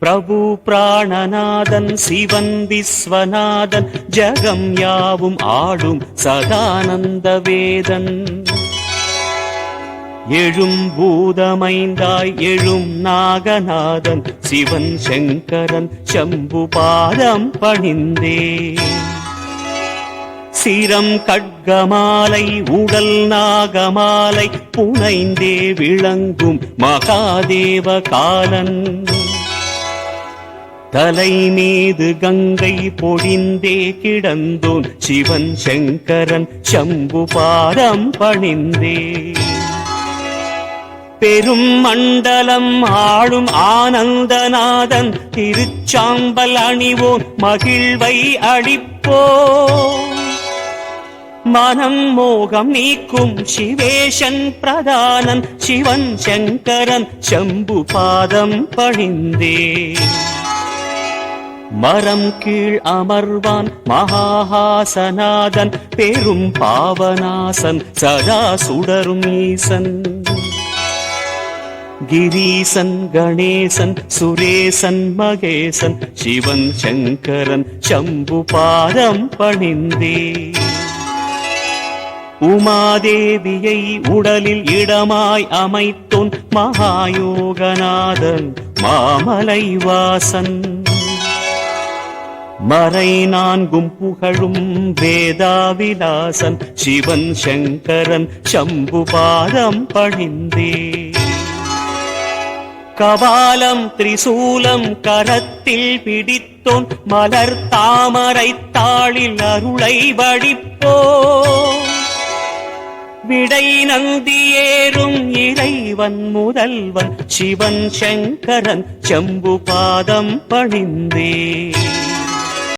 பிரபு பிராணநாதன் சிவன் விஸ்வநாதன் ஜகம் யாவும் ஆடும் சதானந்த வேதன். எழும் பூதமைந்தாய் எழும் நாகநாதன் சிவன் சங்கரன் சம்பு பாதம் பணிந்தே. சிரம் கட்கமாலை உடல் நாகமாலை புனைந்தே விளங்கும் மகாதேவ காலன். தலை மீது கங்கை பொழிந்தே கிடந்தோன் சிவன் சங்கரன் சம்பு பாதம் பணிந்தே. பெரும் மண்டலம் ஆளும் ஆனந்தநாதன் திருச்சாம்பல் அணிவோன் மகிழ்வை அளிப்போ. மனம் மோகம் நீக்கும் சிவேஷன் பிரதானன் சிவன் சங்கரன் சம்பு பாதம் பணிந்தே. மரம் கீழ் அமர்வான் மகாஹாசநாதன் பெரும் பாவனாசன் சதா சுடரும் ஈசன். கிரீசன் கணேசன் சுரேசன் மகேசன் சிவன் சங்கரன் சம்பு பாதம் பணிந்தே. உமாதேவியை உடலில் இடமாய் அமைத்தோன் மகாயோகநாதன் மாமலை வாசன். மறை நான்கும் புகழும் வேதாவிலாசன் சிவன் சங்கரன் சம்பு பாதம் பணிந்தே. கபாலம் திரிசூலம் கரத்தில் பிடித்தோன் மலர் தாமரை தாளில் அருளை வடிப்போ விடை நந்தியேறும் இறைவன் முதல்வன் சிவன் சங்கரன் செம்பு பாதம் பணிந்தே.